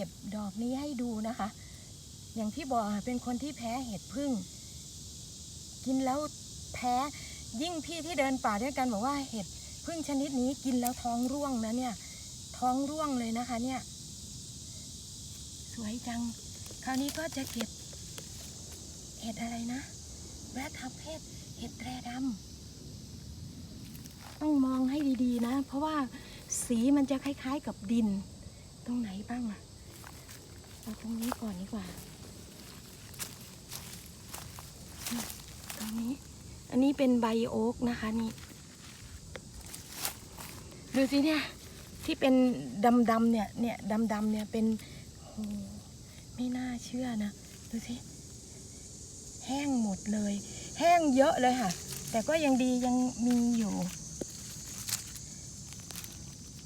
เก็บดอกนี้ให้ดูนะคะ อย่างที่บอกเป็นคนที่แพ้เห็ดพึ่ง กินแล้วแพ้ยิ่งพี่ที่เดินป่าด้วยกันบอกว่าเห็ดพึ่งชนิดนี้กินแล้วท้องร่วงนะเนี่ย ท้องร่วงเลยนะคะ เนี่ย สวยจัง คราวนี้ก็จะเก็บ เห็ดอะไรนะแรดทับเพศเห็ดแร่ดำต้องมองให้ดีๆนะ เพราะว่าสีมันจะคล้ายๆกับดิน ตรงไหนบ้างอะ เอาตรงนี้ก่อนดีกว่า ตรงนี้ อันนี้เป็นใบโอ๊กนะคะนี่ ดูสิเนี่ย ที่เป็นดำๆเนี่ย เนี่ยดำๆเนี่ยเป็นโหไม่น่าเชื่อนะ ดูสิ แห้งหมดเลย แห้งเยอะเลยค่ะ แต่ก็ยังดียังมีอยู่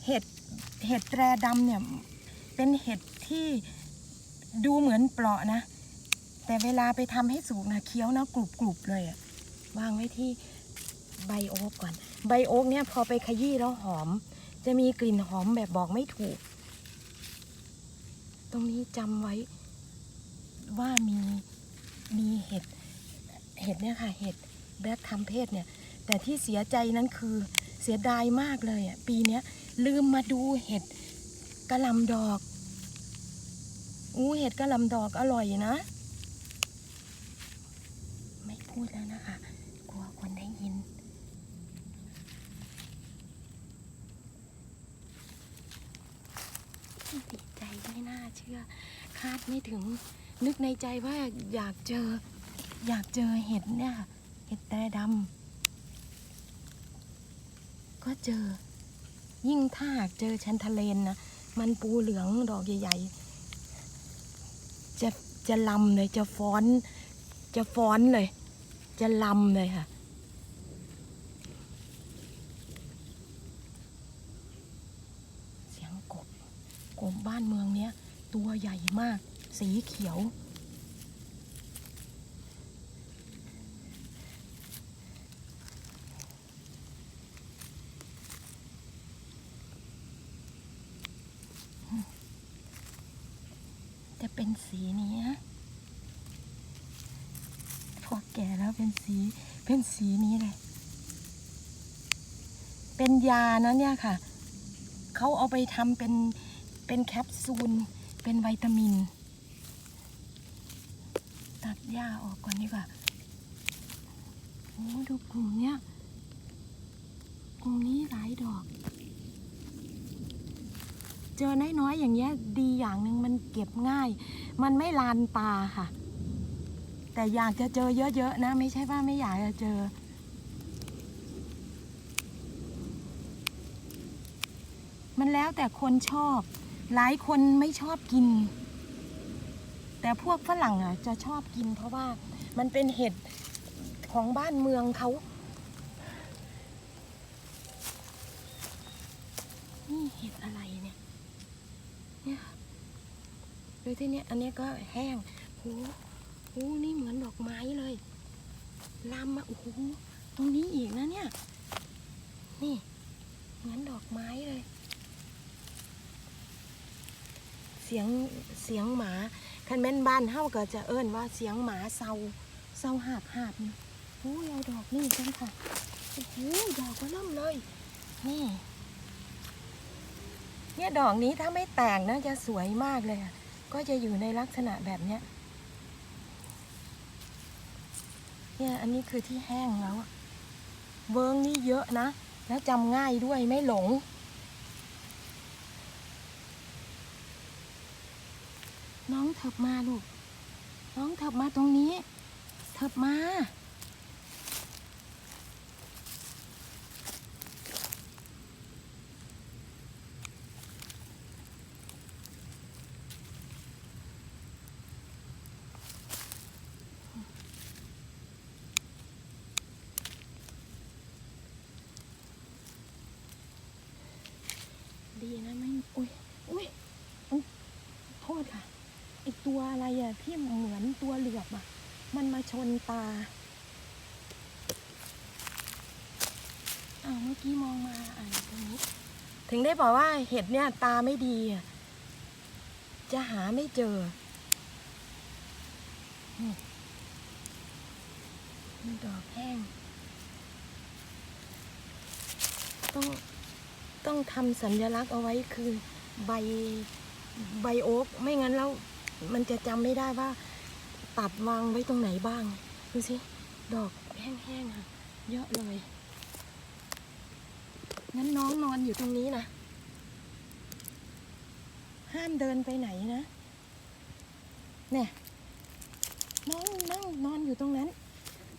เห็ด เห็ดแตรดำเนี่ย เป็นเห็ดที่ ดูเหมือนเปราะนะ แต่เวลาไปทำให้สุกนะเคี้ยวนะกรุบกรุบเลยอะวางไว้ที่ใบโอ๊กก่อน ใบโอ๊กเนี่ยพอไปขยี้แล้วหอม จะมีกลิ่นหอมแบบบอกไม่ถูก ตรงนี้จำไว้ว่ามีมีเห็ดเห็ดเนี่ยค่ะเห็ดแบล็คทัมเพศเนี่ย แต่ที่เสียใจนั้นคือเสียดายมากเลยอะปีเนี้ยลืมมาดูเห็ดกระลำดอก อู้เห็ดกระลำดอกอร่อยนะ ไม่พูดแล้วนะคะ กลัวคนได้ยิน ดีใจไม่น่าเชื่อ คาดไม่ถึง นึกในใจว่าอยากเจอ อยากเจอเห็ดเนี่ย เห็ดแต่ดำก็เจอ ยิ่งถ้าหากเจอชันทะเลนนะ มันปูเหลืองดอกใหญ่ๆ จะจะลำเลยจะฟ้อน จะฟ้อนเลย จะลำเลยค่ะ เสียงกบกบบ้านเมืองเนี้ย ตัวใหญ่มาก สีเขียว เป็นสีนี้พอแก่แล้วเป็นสีเป็นสีนี้เลย เป็นยานะเนี่ยค่ะ เขาเอาไปทำเป็นเป็นแคปซูล เป็นวิตามิน ตัดหญ้าออกก่อนดีกว่าโอ้ดูกลุ่มเนี้ยกลุ่มนี้หลายดอก จอน้อยๆอย่างเงี้ยดีอย่างหนึ่งมันเก็บง่าย มันไม่ลานตาค่ะ แต่อยากจะเจอเยอะๆนะ ไม่ใช่ว่าไม่อยากจะเจอ มันแล้วแต่คนชอบ หลายคนไม่ชอบกิน แต่พวกฝรั่งอะจะชอบกิน เพราะว่ามันเป็นเห็ดของบ้านเมืองเขานี่เห็ดอะไรเนี่ย เนี่ยดูที่เนี่ยอันนี้ก็แห้งโหโหนี่เหมือนดอกไม้เลยลำอะโอ้โหตรงนี้อีกนะเนี่ย นี่ เหมือนดอกไม้เลย เสียงเสียงหมาคันแม่นบ้านเฮาก็จะเอิ้นว่าเสียงหมาเศร้าเศร้าหาบหาบนี่โอ้ยเอาดอกนี่กันค่ะโอ้โหดอกก็เริ่มเลย นี่ เนี่ยดอกนี้ถ้าไม่แตกนะจะสวยมากเลยอะก็จะอยู่ในลักษณะแบบเนี้ย เนี่ยอันนี้คือที่แห้งแล้วเวิร์งนี่เยอะนะ แล้วจำง่ายด้วยไม่หลง น้องเถิบมาลูก น้องเถิบมาตรงนี้ เถิบมา ดีนะไม่อุ้ยอุ้ยอุ๊ยโทษค่ะไอตัวอะไรอะที่เหมือนตัวเหลือบอะมันมาชนตาอ้าวเมื่อกี้มองมาอ่านตรงนี้ ถึงได้บอกว่าเห็ดเนี่ยตาไม่ดีอะจะหาไม่เจอนี่นี่ดอกแห้งต้อง ต้องทำสัญลักษณ์เอาไว้คือใบใบโอ๊กไม่งั้นแล้วมันจะจำไม่ได้ว่า ตัดวางไว้ตรงไหนบ้าง ดูสิ ดอกแห้งๆอะเยอะเลยงั้นน้องนอนอยู่ตรงนี้นะ ห้ามเดินไปไหนนะ เนี่ย น้องนั่งนอนอยู่ตรงนั้น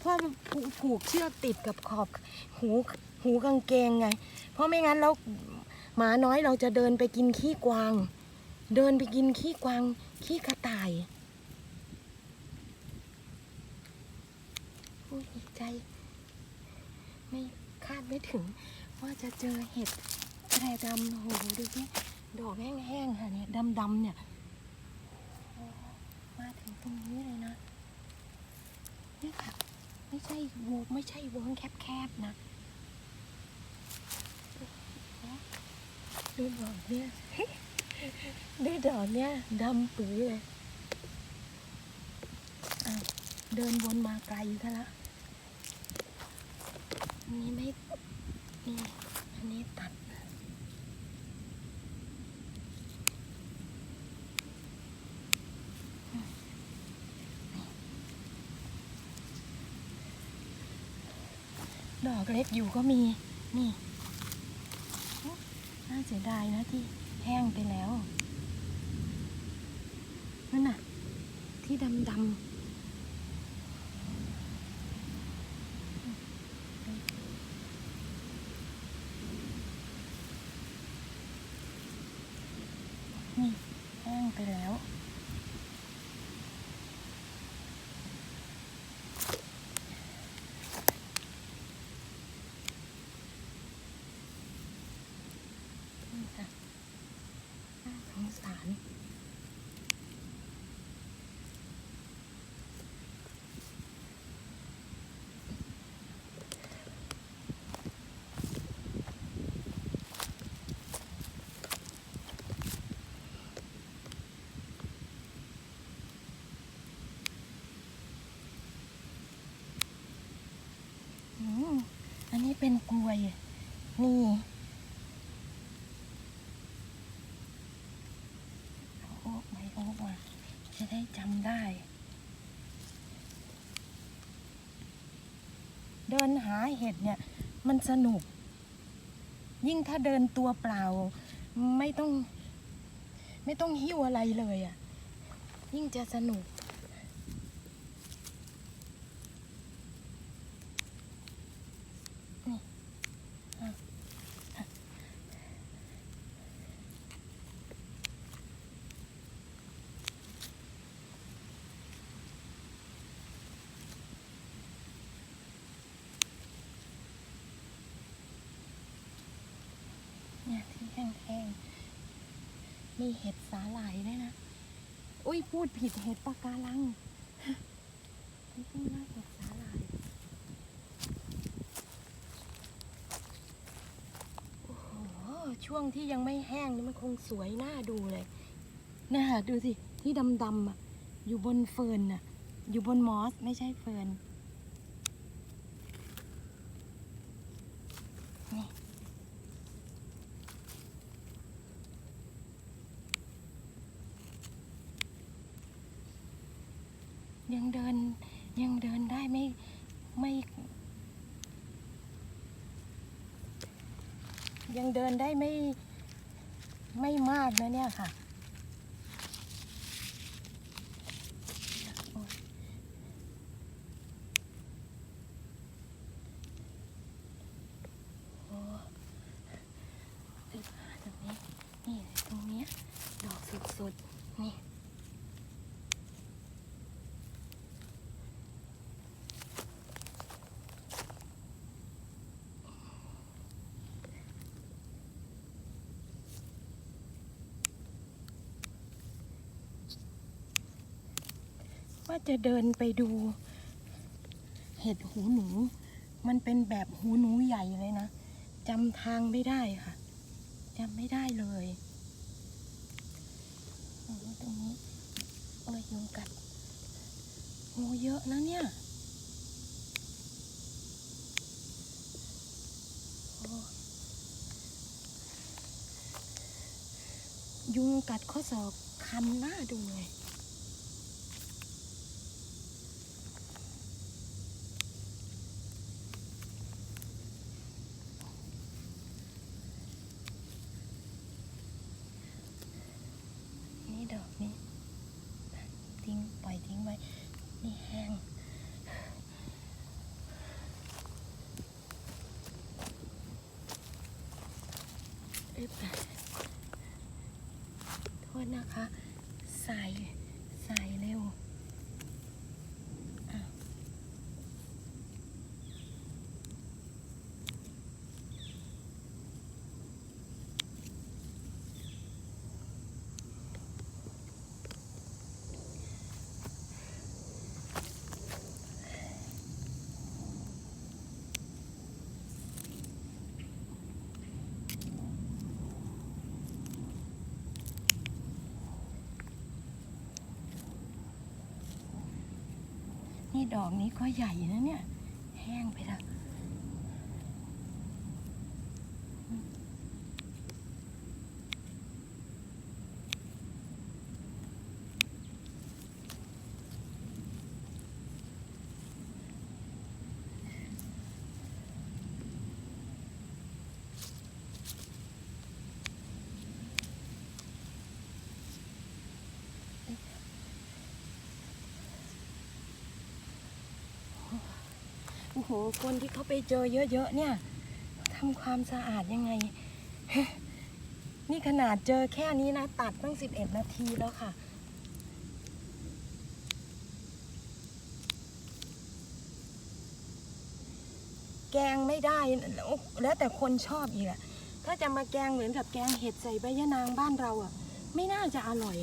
พราะผูกผูกเชือกติดกับขอบหู หูกางเกงไง เพราะไม่งั้นเราหมาน้อยเราจะเดินไปกินขี้กวาง เดินไปกินขี้กวางขี้กระต่ายโอ้ยดีใจ ไม่คาดไม่ถึง ว่าจะเจอเห็ดแกรดำโอ้โหดูสิดอกแห้งๆค่ะเนี่ยดำๆเนี่ยมาถึงตรงนี้เลยนะเนี่ยค่ะ ไม่ใช่วงไม่ใช่วงแคบๆนะ ดูดอกเนี่ยดูดอกเนี่ยดำปื้อเลยเดินวนมาไกลซะละอันนี้ไม่นี่อันนี้ตัดดอกเล็กอยู่ก็มี นี่ เสียดายนะที่แห้งไปแล้วนั่นน่ะ ที่ดำดำนี่แห้งไปแล้ว นี่ค่ะน่าสงสาร อืมอันนี้ เป็นกลวย นี่เอาโอ๊กใบโอ๊กมาจะได้จำได้ เดินหาเห็ดเนี่ย มันสนุก ยิ่งถ้าเดินตัวเปล่า ไม่ต้อง ไม่ต้องหิ้วอะไรเลยอะ่ะ ยิ่งจะสนุก นี่อะอะ เนี่ยที่แห้งๆ มีเห็ดสาหร่ายด้วยนะ อุ้ยพูดผิดเห็ดปะการังไม่ใช่ว่าเห็ดสาหร่ายโอ้โหช่วงที่ยังไม่แห้งนี่มันคงสวยน่าดูเลยน่าดูสิ ที่ดำๆอะ อยู่บนเฟิร์นน่ะ อยู่บนมอสไม่ใช่เฟิร์นนี่ ยังเดินยังเดินได้ไม่ไม่ ยังเดินได้ไม่ไม่มากนะเนี่ยค่ะโอ๊ยโอ้ติดมาตรงนี้ นี่ตรงเนี้ยดอกสุดๆ นี่ ว่าจะเดินไปดู เห็ดหูหนู มันเป็นแบบหูหนูใหญ่เลยนะจำทางไม่ได้ค่ะจำไม่ได้เลยตรงนี้โอ้ยยุงกัดงูเยอะนะเนี่ยยุงกัดข้อศอกคันหน้าดูเลย นี่ดอกนี้ทิ้งปล่อยทิ้งไว้ นี่แห้งึบโทษนะคะ ใส่ใส่เลวอ้าวนี่ ดอกนี้ก็ใหญ่นะเนี่ย แห้งไปแล้ว โอ้โห คนที่เขาไปเจอเยอะๆเนี่ยทำความสะอาดยังไง นี่ขนาดเจอแค่นี้นะ ตัดตั้ง 11 นาทีแล้วค่ะ แกงไม่ได้ แล้วแต่คนชอบอีกอะถ้าจะมาแกงเหมือนกับแกงเห็ดใส่ใบยะนางบ้านเราอะไม่น่าจะอร่อย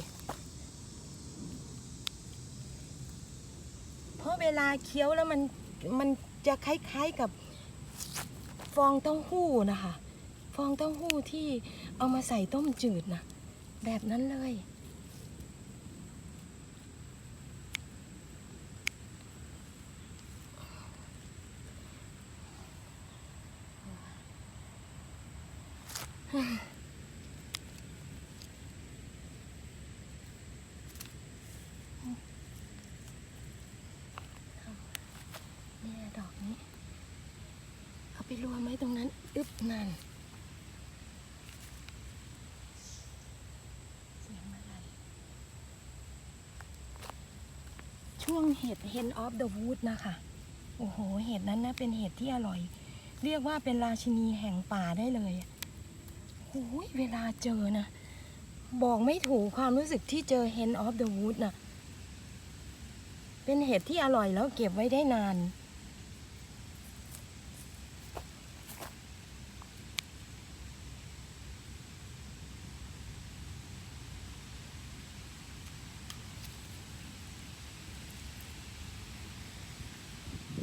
เพราะเวลาเคี้ยวแล้วมันมัน จะคล้ายๆกับฟองเต้าหู้นะคะ ฟองเต้าหู้ที่เอามาใส่ต้มจืดนะแบบนั้นเลยเนี่ยดอกนี้ เอาไปรวมไว้ตรงนั้น อึบนั่นเสียงอะไรช่วงเห็ด hen of the wood นะคะ โอ้โห เห็ดนั้นนะเป็นเห็ดที่อร่อย เรียกว่าเป็นราชินีแห่งป่าได้เลยโอ้ยเวลาเจอนะ บอกไม่ถูกความรู้สึกที่เจอ hen of the wood น่ะเป็นเห็ดที่อร่อยแล้วเก็บไว้ได้นาน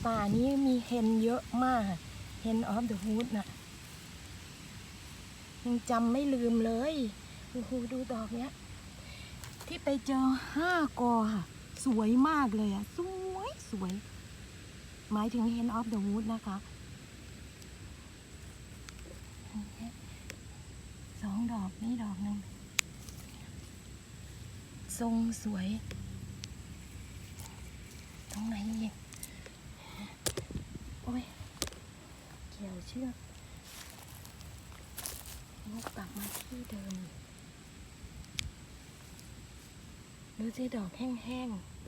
ป่านี้มีเฮนเยอะมาก เฮนออฟเดอะฮูดน่ะ ยังจำไม่ลืมเลยโอ้โหดูดอกเนี้ย ที่ไปเจอห้ากอค่ะ สวยมากเลยอะสวยสวย หมายถึง Hen of the Wood นะคะ สองดอกนี่ดอกหนึ่งทรงสวย ตรงไหนอีก โอ้ย เกี่ยวเชือกงกกลับมาที่เดิม ดูสิดอกแห้งๆ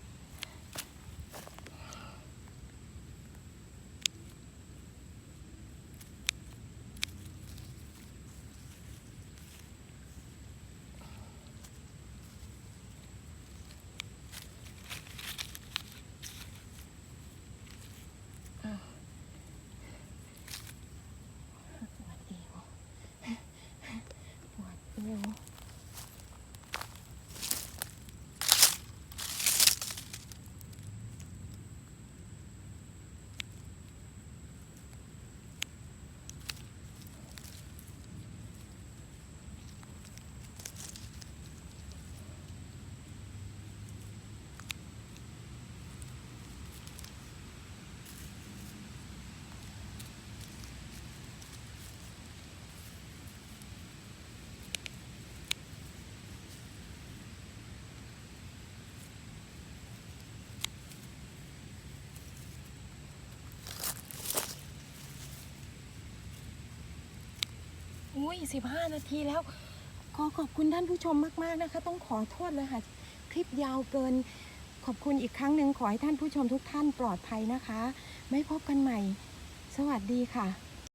ยสิบห้านาทีแล้ว ขอขอบคุณท่านผู้ชมมาก ๆ นะคะ ต้องขอโทษเลยค่ะ คลิปยาวเกิน ขอบคุณอีกครั้งหนึ่งขอให้ท่านผู้ชมทุกท่านปลอดภัยนะคะ ไม่พบกันใหม่ สวัสดีค่ะ